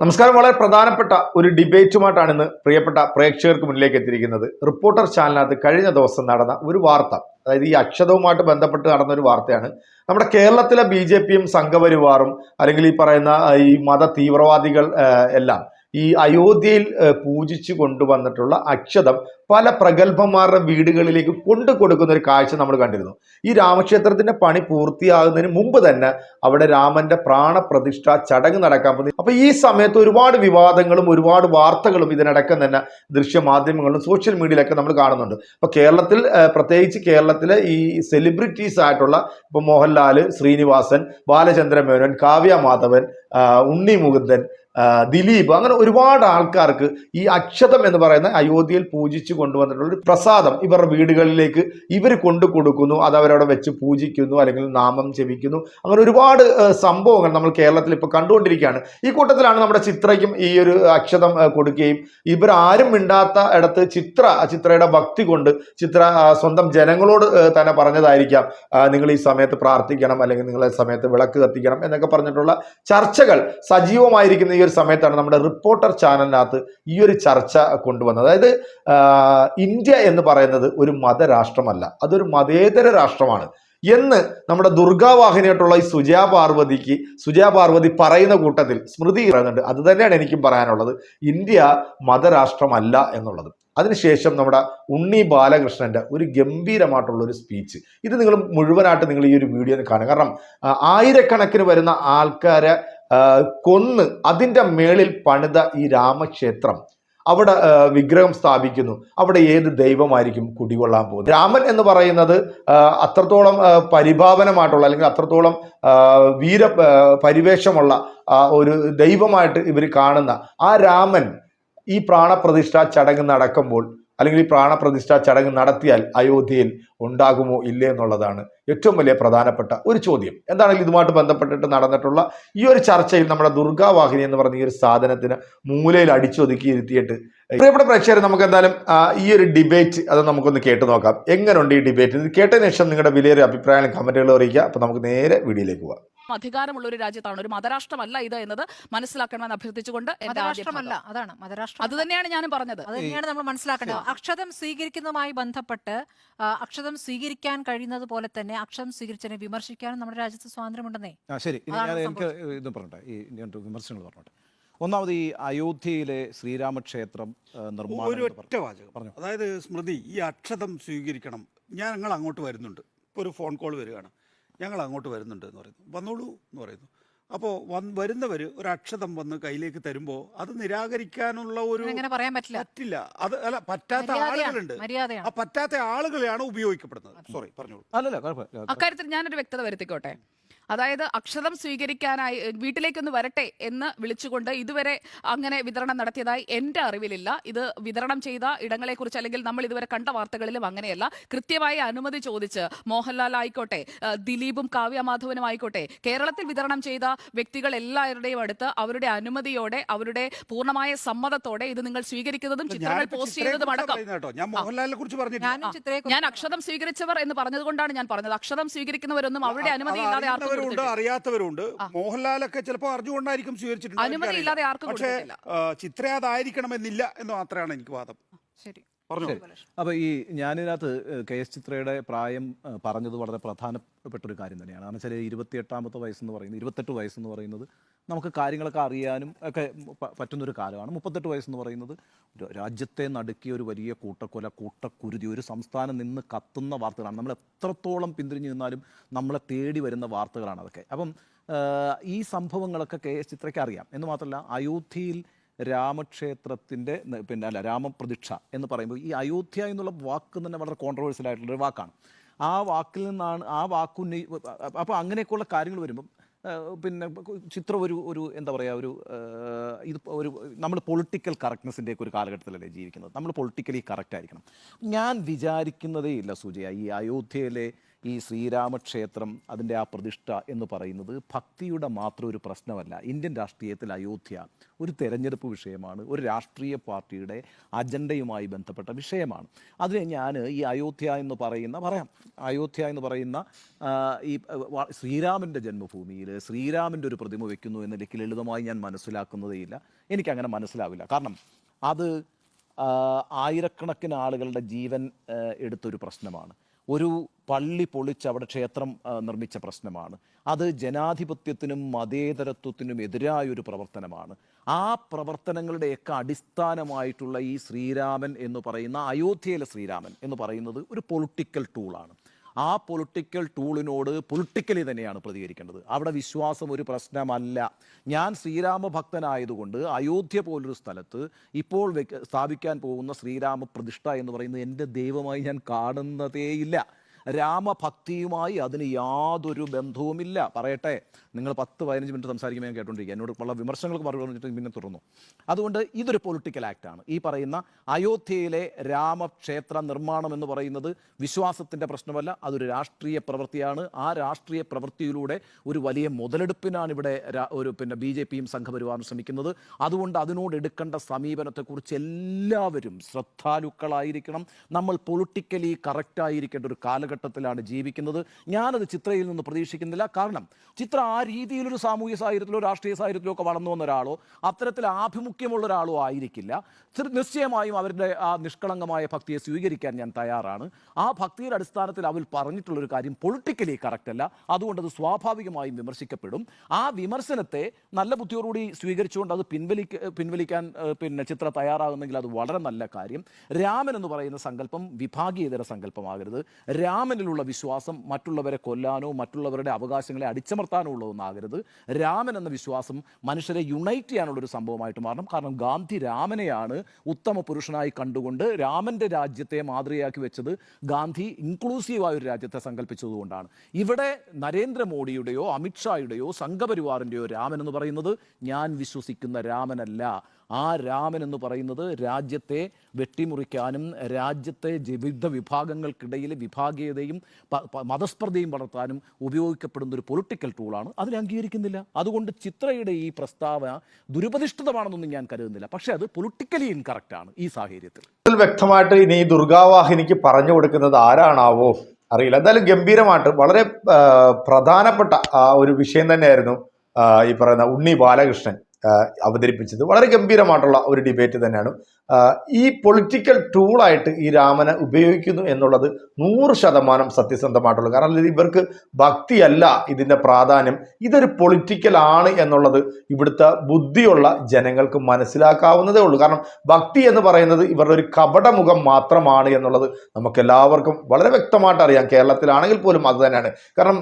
നമസ്കാരം. വളരെ പ്രധാനപ്പെട്ട ഒരു ഡിബേറ്റുമായിട്ടാണ് ഇന്ന് പ്രിയപ്പെട്ട പ്രേക്ഷകർക്ക് മുന്നിലേക്ക് എത്തിയിരിക്കുന്നത്. റിപ്പോർട്ടർ ചാനലിനകത്ത് കഴിഞ്ഞ ദിവസം നടന്ന ഒരു വാർത്ത അതായത് ഈ അക്ഷതവുമായിട്ട് ബന്ധപ്പെട്ട് നടന്ന ഒരു വാർത്തയാണ്. നമ്മുടെ കേരളത്തിലെ ബി ജെ പിയും സംഘപരിവാറും അല്ലെങ്കിൽ ഈ പറയുന്ന ഈ മത തീവ്രവാദികൾ എല്ലാം ഈ അയോധ്യയിൽ പൂജിച്ചു കൊണ്ടുവന്നിട്ടുള്ള അക്ഷതം പല പ്രഗത്ഭന്മാരുടെ വീടുകളിലേക്ക് കൊണ്ടു കൊടുക്കുന്ന ഒരു കാഴ്ച നമ്മൾ കണ്ടിരുന്നു. ഈ രാമക്ഷേത്രത്തിന്റെ പണി പൂർത്തിയാകുന്നതിന് മുമ്പ് തന്നെ അവിടെ രാമന്റെ പ്രാണപ്രതിഷ്ഠ ചടങ്ങ് നടക്കാൻ പോകുന്നു അപ്പൊ ഈ സമയത്ത് ഒരുപാട് വിവാദങ്ങളും ഒരുപാട് വാർത്തകളും ഇതിനടക്കം തന്നെ ദൃശ്യ മാധ്യമങ്ങളും സോഷ്യൽ മീഡിയയിലൊക്കെ നമ്മൾ കാണുന്നുണ്ട്. അപ്പൊ കേരളത്തിൽ പ്രത്യേകിച്ച് കേരളത്തിലെ ഈ സെലിബ്രിറ്റീസ് ആയിട്ടുള്ള ഇപ്പൊ മോഹൻലാൽ ശ്രീനിവാസൻ ബാലചന്ദ്ര മേനോൻ കാവ്യ മാധവൻ ഉണ്ണി മുകുന്ദൻ ദിലീപ് അങ്ങനെ ഒരുപാട് ആൾക്കാർക്ക് ഈ അക്ഷതം എന്ന് പറയുന്ന അയോധ്യയിൽ പൂജിച്ചു കൊണ്ടുവന്നിട്ടുള്ള ഒരു പ്രസാദം ഇവരുടെ വീടുകളിലേക്ക് ഇവർ കൊണ്ടു കൊടുക്കുന്നു. അത് അവരവിടെ വെച്ച് പൂജിക്കുന്നു അല്ലെങ്കിൽ നാമം ജപിക്കുന്നു. അങ്ങനെ ഒരുപാട് സംഭവങ്ങൾ നമ്മൾ കേരളത്തിൽ ഇപ്പോൾ കണ്ടുകൊണ്ടിരിക്കുകയാണ്. ഈ കൂട്ടത്തിലാണ് നമ്മുടെ ചിത്രയ്ക്കും ഈ ഒരു അക്ഷതം കൊടുക്കുകയും. ഇവരാരും മിണ്ടാത്ത ഇടത്ത് ചിത്ര ചിത്രയുടെ ഭക്തി കൊണ്ട് ചിത്ര സ്വന്തം ജനങ്ങളോട് തന്നെ പറഞ്ഞതായിരിക്കാം. നിങ്ങൾ ഈ സമയത്ത് പ്രാർത്ഥിക്കണം അല്ലെങ്കിൽ നിങ്ങൾ സമയത്ത് വിളക്ക് കത്തിക്കണം എന്നൊക്കെ പറഞ്ഞിട്ടുള്ള ചർച്ചകൾ സജീവമായിരിക്കുന്ന ഈ ഒരു സമയത്താണ് നമ്മുടെ റിപ്പോർട്ടർ ചാനലിനകത്ത് ഈ ഒരു ചർച്ച കൊണ്ടുവന്നത്. അതായത് ഇന്ത്യ എന്ന് പറയുന്നത് ഒരു മതരാഷ്ട്രമല്ല. അതൊരു മതേതര രാഷ്ട്രമാണ്. എന്ന് നമ്മുടെ ദുർഗാവാഹിനിയായിട്ടുള്ള ഈ സുജാ പാർവതിക്ക് സുജാ പാർവതി പറയുന്ന കൂട്ടത്തിൽ സ്മൃതി പറയുന്നുണ്ട്. അത് തന്നെയാണ് എനിക്കും പറയാനുള്ളത്. ഇന്ത്യ മതരാഷ്ട്രമല്ല എന്നുള്ളത്. അതിനുശേഷം നമ്മുടെ ഉണ്ണി ബാലകൃഷ്ണന്റെ ഒരു ഗംഭീരമായിട്ടുള്ള ഒരു സ്പീച്ച് ഇത് നിങ്ങൾ മുഴുവനായിട്ട് നിങ്ങൾ ഈ ഒരു വീഡിയോ കാണുക. കാരണം ആയിരക്കണക്കിന് വരുന്ന ആൾക്കാരെ കൊന്ന് അതിന്റെ മേളിൽ പണിത ഈ രാമക്ഷേത്രം അവിടെ വിഗ്രഹം സ്ഥാപിക്കുന്നു. അവിടെ ഏത് ദൈവമായിരിക്കും കുടികൊള്ളാൻ പോകുന്നത്? രാമൻ എന്ന് പറയുന്നത് അത്രത്തോളം പരിഭാവനമായിട്ടുള്ള അല്ലെങ്കിൽ അത്രത്തോളം വീര പരിവേഷമുള്ള ഒരു ദൈവമായിട്ട് ഇവർ കാണുന്ന ആ രാമൻ ഈ പ്രാണപ്രതിഷ്ഠ ചടങ്ങ് നടക്കുമ്പോൾ അല്ലെങ്കിൽ ഈ പ്രാണപ്രതിഷ്ഠ ചടങ്ങ് നടത്തിയാൽ അയോധ്യയിൽ ഉണ്ടാകുമോ ഇല്ലേ എന്നുള്ളതാണ് ഏറ്റവും വലിയ പ്രധാനപ്പെട്ട ഒരു ചോദ്യം. എന്താണെങ്കിൽ ഇതുമായിട്ട് ബന്ധപ്പെട്ടിട്ട് നടന്നിട്ടുള്ള ഈ ഒരു ചർച്ചയിൽ നമ്മുടെ ദുർഗാവാഹിനി എന്ന് പറഞ്ഞ ഈ ഒരു സാധനത്തിന് മൂലയിൽ അടിച്ചൊതുക്കി ഇരുത്തിയിട്ട് പ്രിയപ്പെട്ട പ്രേക്ഷകർ നമുക്ക് എന്തായാലും ഈ ഒരു ഡിബേറ്റ് അത് നമുക്കൊന്ന് കേട്ട് നോക്കാം. എങ്ങനെയുണ്ട് ഈ ഡിബേറ്റ്? ഇത് കേട്ടതിന് ശേഷം നിങ്ങളുടെ വിലയേറിയ അഭിപ്രായങ്ങളും കമന്റുകളും അറിയിക്കുക. അപ്പോൾ നമുക്ക് നേരെ വീഡിയോയിലേക്ക് പോവാം. അധികാരമുള്ള ഒരു രാജ്യത്താണ്. ഒരു മതരാഷ്ട്രമല്ല ഇത് എന്നത് മനസ്സിലാക്കണമെന്ന് അഭ്യർത്ഥിച്ചുകൊണ്ട് മതരാഷ്ട്രമല്ല. അതാണ്. മതരാഷ്ട്രം അത് തന്നെയാണ് ഞാനും പറഞ്ഞത്. അത് തന്നെയാണ് നമ്മൾ മനസ്സിലാക്കേണ്ടത്. അക്ഷതം സ്വീകരിക്കുന്നതുമായി ബന്ധപ്പെട്ട് അക്ഷതം സ്വീകരിക്കാൻ കഴിയുന്നത് പോലെ തന്നെ അക്ഷതം സ്വീകരിച്ചതിനെ വിമർശിക്കാനും നമ്മുടെ രാജ്യത്ത് സ്വാതന്ത്ര്യമുണ്ടെന്നേ. ആ ശരി. ഇനി ഞാൻ എനിക്ക് ഇത് പറഞ്ഞോട്ടെ. ഈ വിമർശനങ്ങൾ പറഞ്ഞോട്ടെ. ഒന്നാമത് ഈ അയോധ്യയിലെ ശ്രീരാമക്ഷേത്രം നിർമ്മാണം ഒരു ഒറ്റ വാചകം. പറഞ്ഞു. അതായത് സ്മൃതി ഈ അക്ഷതം സ്വീകരിക്കണം. ഞാൻ ഞങ്ങൾ അങ്ങോട്ട് വരുന്നുണ്ട്. ഇപ്പോൾ ഒരു ഫോൺ കോൾ വരികയാണ്. ഞങ്ങൾ അങ്ങോട്ട് വരുന്നുണ്ട് എന്ന് പറയുന്നു. വന്നോളൂ എന്ന് പറയുന്നു. അപ്പോൾ വന്ന് വരുന്നവർ ഒരു അക്ഷതം വന്ന് കയ്യിലേക്ക് തരുമ്പോൾ അത് നിരാകരിക്കാനുള്ള ഒരു അങ്ങനെ പറയാൻ പറ്റില്ല. പറ്റില്ല. അത് അല്ല പറ്റാത്ത ആളുകളുണ്ട്. ആ പറ്റാത്ത ആളുകളെയാണ് ഉപയോഗിക്കപ്പെടുന്നത്. സോറി പറഞ്ഞോളൂ. അല്ലല്ല കുഴപ്പമില്ല. അക്കാര്യത്തിൽ ഞാനൊരു വ്യക്തത വരുത്തിക്കോട്ടെ. അതായത് അക്ഷതം സ്വീകരിക്കാനായി വീട്ടിലേക്കൊന്ന് വരട്ടെ എന്ന് വിളിച്ചുകൊണ്ട് ഇതുവരെ അങ്ങനെ വിതരണം നടത്തിയതായി എന്റെ അറിവിലില്ല. ഇത് വിതരണം ചെയ്ത ഇടങ്ങളെക്കുറിച്ച് അല്ലെങ്കിൽ നമ്മൾ ഇതുവരെ കണ്ട വാർത്തകളിലും അങ്ങനെയല്ല. കൃത്യമായി അനുമതി ചോദിച്ച് മോഹൻലാൽ ആയിക്കോട്ടെ ദിലീപും കാവ്യ മാധവനും ആയിക്കോട്ടെ കേരളത്തിൽ വിതരണം ചെയ്ത വ്യക്തികൾ എല്ലാവരുടെയും അടുത്ത് അവരുടെ അനുമതിയോടെ അവരുടെ പൂർണമായ സമ്മതത്തോടെ ഇത് നിങ്ങൾ സ്വീകരിക്കുന്നതും ചിത്രങ്ങൾ പോസ്റ്റ് ചെയ്യുന്നതും അടക്കം. ഞാൻ അക്ഷതം സ്വീകരിച്ചവർ എന്ന് പറഞ്ഞതുകൊണ്ടാണ് ഞാൻ പറഞ്ഞത്. അക്ഷരം സ്വീകരിക്കുന്നവരൊന്നും അവരുടെ അനുമതി ഇല്ലാതെ ആർക്കും കൊടുത്തിട്ടില്ല. അറിയാത്തവരുണ്ട്. മോഹൻലാലൊക്കെ ചിലപ്പോൾ അറിഞ്ഞുകൊണ്ടായിരിക്കും സ്വീകരിച്ചിട്ടുണ്ട് പക്ഷേ ചിത്ര അതായിരിക്കണമെന്നില്ല എന്ന് മാത്രമാണ് എനിക്ക് വാദം. ശരി. അപ്പോൾ ഈ ഞാനിതിനകത്ത് കെ എസ് ചിത്രയുടെ പ്രായം പറഞ്ഞത് വളരെ പ്രധാനപ്പെട്ട ഒരു കാര്യം തന്നെയാണ്. കാരണം വെച്ചാൽ ഇരുപത്തിയെട്ടാമത്തെ വയസ്സെന്ന് പറയുന്നത് ഇരുപത്തെട്ട് വയസ്സെന്ന് പറയുന്നത് നമുക്ക് കാര്യങ്ങളൊക്കെ അറിയാനും ഒക്കെ പറ്റുന്ന പറ്റുന്നൊരു കാലമാണ്. മുപ്പത്തെട്ട് വയസ്സെന്ന് പറയുന്നത് ഒരു രാജ്യത്തെ നടുക്കിയ ഒരു വലിയ കൂട്ടക്കൊല കൂട്ടക്കുരുതി ഒരു സംസ്ഥാനം നിന്ന് കത്തുന്ന വാർത്തകളാണ്. നമ്മൾ എത്രത്തോളം പിന്തിരിഞ്ഞു നിന്നാലും നമ്മളെ തേടി വരുന്ന വാർത്തകളാണ് അതൊക്കെ. അപ്പം ഈ സംഭവങ്ങളൊക്കെ കെ എസ് ചിത്രയ്ക്ക് അറിയാം. എന്ന് മാത്രമല്ല അയോധ്യയിൽ രാമക്ഷേത്രത്തിന്റെ പിന്നെ അല്ല രാമപ്രതിക്ഷ എന്ന് പറയുമ്പോൾ ഈ അയോധ്യ എന്നുള്ള വാക്ക് തന്നെ വളരെ കോൺട്രവേഴ്സ്യൽ ആയിട്ടുള്ള ഒരു വാക്കാണ്. ആ വാക്കിൽ നിന്നാണ് ആ വാക്കുന്നി അപ്പോൾ അങ്ങനെയൊക്കെയുള്ള കാര്യങ്ങൾ വരുമ്പം പിന്നെ ചിത്രം ഒരു ഒരു എന്താ പറയുക ഒരു ഇത് ഒരു നമ്മൾ പൊളിറ്റിക്കൽ കറക്റ്റ്നെസ്സിന്റെ ഒക്കെ ഒരു കാലഘട്ടത്തിലല്ലേ ജീവിക്കുന്നത്. നമ്മൾ പൊളിറ്റിക്കലി കറക്റ്റ് ആയിരിക്കണം. ഞാൻ വിചാരിക്കുന്നതേ ഇല്ല സുജയ ഈ അയോധ്യയിലെ ഈ ശ്രീരാമക്ഷേത്രം അതിന്റെ ആ പ്രതിഷ്ഠ എന്ന് പറയുന്നത് ഭക്തിയുടെ മാത്രം ഒരു പ്രശ്നമല്ല. ഇന്ത്യൻ രാഷ്ട്രീയത്തിൽ അയോധ്യ ഒരു തെരഞ്ഞെടുപ്പ് വിഷയമാണ് ഒരു രാഷ്ട്രീയ പാർട്ടിയുടെ അജണ്ടയുമായി ബന്ധപ്പെട്ട വിഷയമാണ്. അതിന് ഞാൻ ഈ അയോധ്യ എന്ന് പറയുന്ന പറയാം അയോധ്യ എന്ന് പറയുന്ന ഈ ശ്രീരാമന്റെ ജന്മഭൂമിയിൽ ശ്രീരാമന്റെ ഒരു പ്രതിമ വയ്ക്കുന്നു എന്ന നിലയ്ക്ക് ലളിതമായി ഞാൻ മനസ്സിലാക്കുന്നതേയില്ല. എനിക്കങ്ങനെ മനസ്സിലാവില്ല. കാരണം അത് ആയിരക്കണക്കിന് ആളുകളുടെ ജീവൻ എടുത്തൊരു പ്രശ്നമാണ്. ഒരു പള്ളി പൊളിച്ച് അവിടെ ക്ഷേത്രം നിർമ്മിച്ച പ്രശ്നമാണ്. അത് ജനാധിപത്യത്തിനും മതേതരത്വത്തിനും എതിരായൊരു പ്രവർത്തനമാണ്. ആ പ്രവർത്തനങ്ങളുടെയൊക്കെ അടിസ്ഥാനമായിട്ടുള്ള ഈ ശ്രീരാമൻ എന്ന് പറയുന്ന അയോധ്യയിലെ ശ്രീരാമൻ എന്ന് പറയുന്നത് ഒരു പൊളിറ്റിക്കൽ ടൂളാണ് ആ പൊളിറ്റിക്കൽ ടൂളിനോട് പൊളിറ്റിക്കലി തന്നെയാണ് പ്രതികരിക്കേണ്ടത്. അവിടെ വിശ്വാസം ഒരു പ്രശ്നമല്ല. ഞാൻ ശ്രീരാമ ഭക്തനായതുകൊണ്ട് അയോധ്യ പോലൊരു സ്ഥലത്ത് ഇപ്പോൾ സ്ഥാപിക്കാൻ പോകുന്ന ശ്രീരാമ പ്രതിഷ്ഠ എന്ന് പറയുന്നത് എന്റെ ദൈവമായി ഞാൻ കാണുന്നതേയില്ല. രാമഭക്തിയുമായി അതിന് യാതൊരു ബന്ധവുമില്ല. പറയട്ടെ നിങ്ങൾ പത്ത് പതിനഞ്ച് മിനിറ്റ് സംസാരിക്കുമ്പോൾ ഞാൻ കേട്ടോണ്ടിരിക്കുക. എന്നോട് ഉള്ള വിമർശനങ്ങൾക്ക് മറുപടി പറഞ്ഞിട്ട് പിന്നെ തുറന്നു. അതുകൊണ്ട് ഇതൊരു പൊളിറ്റിക്കൽ ആക്റ്റാണ് ഈ പറയുന്ന അയോധ്യയിലെ രാമക്ഷേത്ര നിർമ്മാണം എന്ന് പറയുന്നത് വിശ്വാസത്തിന്റെ പ്രശ്നമല്ല അതൊരു രാഷ്ട്രീയ പ്രവൃത്തിയാണ്. ആ രാഷ്ട്രീയ പ്രവൃത്തിയിലൂടെ ഒരു വലിയ മുതലെടുപ്പിനാണ് ഇവിടെ ഒരു പിന്നെ ബി ജെ പിയും സംഘപരിവാറും ശ്രമിക്കുന്നത്. അതുകൊണ്ട് അതിനോട് എടുക്കേണ്ട സമീപനത്തെക്കുറിച്ച് എല്ലാവരും ശ്രദ്ധാലുക്കളായിരിക്കണം. നമ്മൾ പൊളിറ്റിക്കലി കറക്റ്റായിരിക്കേണ്ട ഒരു ഒരു കാലഘട്ടത്തിലാണ് ജീവിക്കുന്നത്. ഞാനത് ചിത്രയിൽ നിന്ന് പ്രതീക്ഷിക്കുന്നില്ല. കാരണം ചിത്ര ആ രീതിയിലൊരു സാമൂഹ്യ സാഹചര്യത്തിലോ രാഷ്ട്രീയ സാഹചര്യത്തിലോ ഒക്കെ വളർന്നു വന്ന ഒരാളോ അത്തരത്തിൽ ആഭിമുഖ്യമുള്ള ഒരാളോ ആയിരിക്കില്ല. നിശ്ചയമായും അവരുടെ ആ നിഷ്കളങ്കമായ ഭക്തിയെ സ്വീകരിക്കാൻ ഞാൻ തയ്യാറാണ്. ആ ഭക്തിയുടെ അടിസ്ഥാനത്തിൽ അവർ പറഞ്ഞിട്ടുള്ളൊരു കാര്യം പൊളിറ്റിക്കലി കറക്റ്റ് അല്ല. അതുകൊണ്ട് അത് സ്വാഭാവികമായും വിമർശിക്കപ്പെടും. ആ വിമർശനത്തെ നല്ല ബുദ്ധിയോടുകൂടി സ്വീകരിച്ചുകൊണ്ട് അത് പിൻവലിക്ക പിൻവലിക്കാൻ പിന്നെ ചിത്ര തയ്യാറാകുന്നെങ്കിൽ അത് വളരെ നല്ല കാര്യം. രാമൻ എന്ന് പറയുന്ന സങ്കല്പം വിഭാഗീയതര സങ്കല്പമാകരുത്. രാമനിലുള്ള വിശ്വാസം മറ്റുള്ളവരെ കൊല്ലാനോ മറ്റുള്ളവരുടെ അവകാശങ്ങളെ അടിച്ചമർത്താനോ ഉള്ള ഒന്നാകരുത് രാമൻ എന്ന വിശ്വാസം മനുഷ്യരെ യുണൈറ്റ് ചെയ്യാനുള്ള ഒരു സംഭവമായിട്ട് മാറണം. കാരണം ഗാന്ധി രാമനെയാണ് ഉത്തമ പുരുഷനായി കണ്ടുകൊണ്ട് രാമന്റെ രാജ്യത്തെ മാതൃകയാക്കി വെച്ചത് ഗാന്ധി ഇൻക്ലൂസീവായ ഒരു രാജ്യത്തെ സങ്കല്പിച്ചതുകൊണ്ടാണ് ഇവിടെ നരേന്ദ്രമോദിയുടെയോ അമിത്ഷായുടെയോ സംഘപരിവാറിന്റെയോ രാമൻ എന്ന് പറയുന്നത് ഞാൻ വിശ്വസിക്കുന്ന രാമനല്ല. ആ രാമൻ എന്ന് പറയുന്നത് രാജ്യത്തെ വെട്ടിമുറിക്കാനും രാജ്യത്തെ വിവിധ വിഭാഗങ്ങൾക്കിടയിൽ വിഭാഗീയതയും മതസ്പർദ്ധയും വളർത്താനും ഉപയോഗിക്കപ്പെടുന്ന ഒരു പൊളിറ്റിക്കൽ ടൂളാണ് അതിനെ അംഗീകരിക്കുന്നില്ല. അതുകൊണ്ട് ചിത്രയുടെ ഈ പ്രസ്താവന ദുരുപതിഷ്ഠിതമാണെന്നൊന്നും ഞാൻ കരുതുന്നില്ല. പക്ഷേ അത് പൊളിറ്റിക്കലി ഇൻകറക്റ്റ് ആണ് ഈ സാഹചര്യത്തിൽ. വ്യക്തമായിട്ട് ഇനി ദുർഗാവാഹിനിക്ക് പറഞ്ഞു കൊടുക്കുന്നത് ആരാണാവോ അറിയില്ല. എന്തായാലും ഗംഭീരമായിട്ട് വളരെ പ്രധാനപ്പെട്ട ഒരു വിഷയം തന്നെയായിരുന്നു ഈ പറയുന്ന ഉണ്ണി ബാലകൃഷ്ണൻ. അവതരിപ്പിച്ചത്. വളരെ ഗംഭീരമായിട്ടുള്ള ഒരു ഡിബേറ്റ് തന്നെയാണ്. ഈ പൊളിറ്റിക്കൽ ടൂളായിട്ട് ഈ രാമനെ ഉപയോഗിക്കുന്നു എന്നുള്ളത് നൂറ് ശതമാനം സത്യസന്ധമായിട്ടുള്ളൂ കാരണം ഇവർക്ക് ഭക്തിയല്ല ഇതിന്റെ പ്രാധാന്യം. ഇതൊരു പൊളിറ്റിക്കൽ ആണ് എന്നുള്ളത് ഇവിടുത്തെ ബുദ്ധിയുള്ള ജനങ്ങൾക്ക് മനസ്സിലാക്കാവുന്നതേ ഉള്ളൂ. കാരണം ഭക്തി എന്ന് പറയുന്നത് ഇവരുടെ ഒരു കപടമുഖം മാത്രമാണ് എന്നുള്ളത് നമുക്ക് എല്ലാവർക്കും വളരെ വ്യക്തമായിട്ട് അറിയാം. കേരളത്തിലാണെങ്കിൽ പോലും അത് തന്നെയാണ്. കാരണം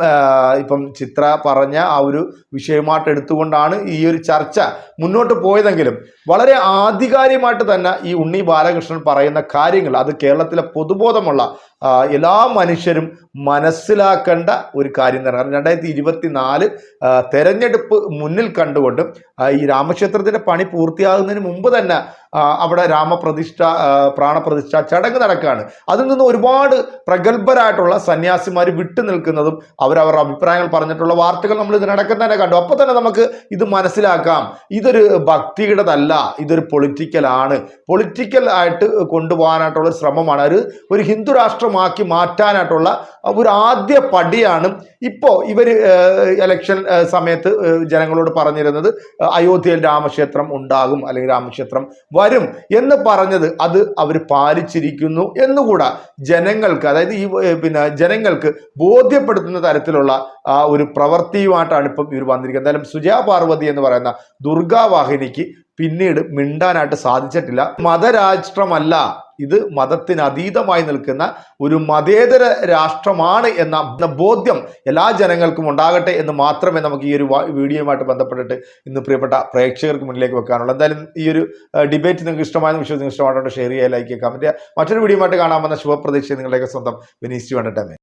ഇപ്പം ചിത്ര പറഞ്ഞ ആ ഒരു വിഷയമായിട്ട് എടുത്തുകൊണ്ടാണ് ഈ ഒരു ചർച്ച മുന്നോട്ട് പോയതെങ്കിലും വളരെ ആധികാരികമായിട്ട് തന്നെ ഈ ഉണ്ണി ബാലകൃഷ്ണൻ പറയുന്ന കാര്യങ്ങൾ അത് കേരളത്തിലെ പൊതുബോധമുള്ള എല്ലാ മനുഷ്യരും മനസ്സിലാക്കേണ്ട ഒരു കാര്യം തന്നെ കാരണം രണ്ടായിരത്തി ഇരുപത്തി നാല് തെരഞ്ഞെടുപ്പ് മുന്നിൽ കണ്ടുകൊണ്ട് ഈ രാമക്ഷേത്രത്തിന്റെ പണി പൂർത്തിയാകുന്നതിന് മുമ്പ് തന്നെ അവിടെ രാമപ്രതിഷ്ഠ പ്രാണപ്രതിഷ്ഠ ചടങ്ങ് നടക്കുകയാണ്. അതിൽ നിന്ന് ഒരുപാട് പ്രഗത്ഭരായിട്ടുള്ള സന്യാസിമാർ വിട്ടു നിൽക്കുന്നതും അവരവരുടെ അഭിപ്രായങ്ങൾ പറഞ്ഞിട്ടുള്ള വാർത്തകൾ നമ്മൾ ഇതിനടക്കം തന്നെ കണ്ടു. അപ്പോൾ തന്നെ നമുക്ക് ഇത് മനസ്സിലാക്കാം. ഇതൊരു ഭക്തിയുടേതല്ല ഇതൊരു പൊളിറ്റിക്കലാണ് പൊളിറ്റിക്കൽ ആയിട്ട് കൊണ്ടുപോകാനായിട്ടുള്ള ശ്രമമാണ്. ഒരു ഒരു ഹിന്ദു രാഷ്ട്രമാക്കി മാറ്റാനായിട്ടുള്ള ഒരു ആദ്യ പടിയാണ് ഇപ്പോൾ ഇവർ ഇലക്ഷൻ സമയത്ത് ജനങ്ങളോട് പറഞ്ഞിരുന്നത് അയോധ്യയിൽ രാമക്ഷേത്രം ഉണ്ടാകും അല്ലെങ്കിൽ രാമക്ഷേത്രം വരും എന്ന് പറഞ്ഞത് അത് അവർ പാലിച്ചിരിക്കുന്നു എന്നുകൂടാ ജനങ്ങൾക്ക് അതായത് ഈ പിന്നെ ജനങ്ങൾക്ക് ബോധ്യപ്പെടുത്തുന്ന തരത്തിലുള്ള ഒരു പ്രവൃത്തിയുമായിട്ടാണ് ഇപ്പം ഇവർ വന്നിരിക്കുന്നത്. എന്തായാലും സുജയ പാർവതി എന്ന് പറയുന്ന ദുർഗാവാഹിനിക്ക് പിന്നീട് മിണ്ടാനായിട്ട് സാധിച്ചിട്ടില്ല. മതരാഷ്ട്രമല്ല. ഇത് മതത്തിന് അതീതമായി നിൽക്കുന്ന ഒരു മതേതര രാഷ്ട്രമാണ് എന്ന ബോധ്യം എല്ലാ ജനങ്ങൾക്കും ഉണ്ടാകട്ടെ എന്ന് മാത്രമേ നമുക്ക് ഈ ഒരു വീഡിയോയുമായിട്ട് ബന്ധപ്പെട്ടിട്ട് ഇന്ന് പ്രിയപ്പെട്ട പ്രേക്ഷകർക്ക് മുന്നിലേക്ക് വെക്കാനുള്ളൂ. എന്തായാലും ഈ ഒരു ഡിബേറ്റ് നിങ്ങൾക്ക് ഇഷ്ടമായെന്ന് വിശ്വസിച്ച് ഇഷ്ടമായിട്ടുണ്ട് ഷെയർ ചെയ്യുക ലൈക്ക് ചെയ്യുക കമന്റ് മറ്റൊരു വീഡിയോയുമായിട്ട് കാണാമെന്ന ശുഭപ്രതീക്ഷ നിങ്ങളുടെയൊക്കെ സ്വന്തം വിനീസ് വേണ്ടട്ടമേ